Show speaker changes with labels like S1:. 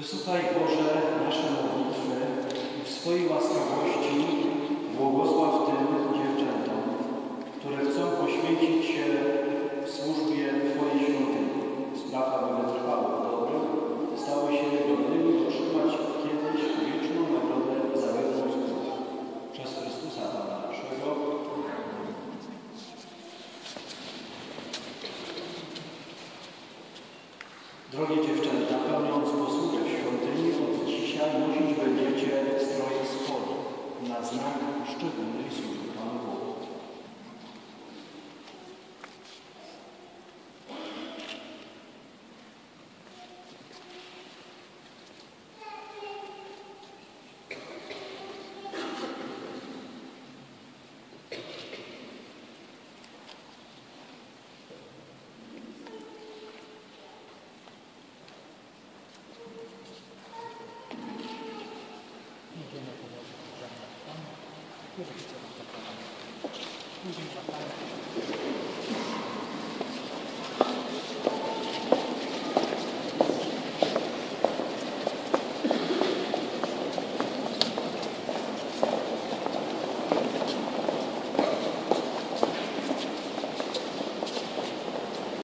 S1: Wysłuchaj Boże nasze modlitwy i w swojej łaskawości błogosław tym dziewczętom, które chcą poświęcić się w służbie Twojej świątyni. Sprawa będę trwała dobro, stały się godnymi otrzymać kiedyś wieczną nagrodę za służbę. Przez Chrystusa Pana naszego. Drogie dziewczęta, 是这个类型
S2: Thank you.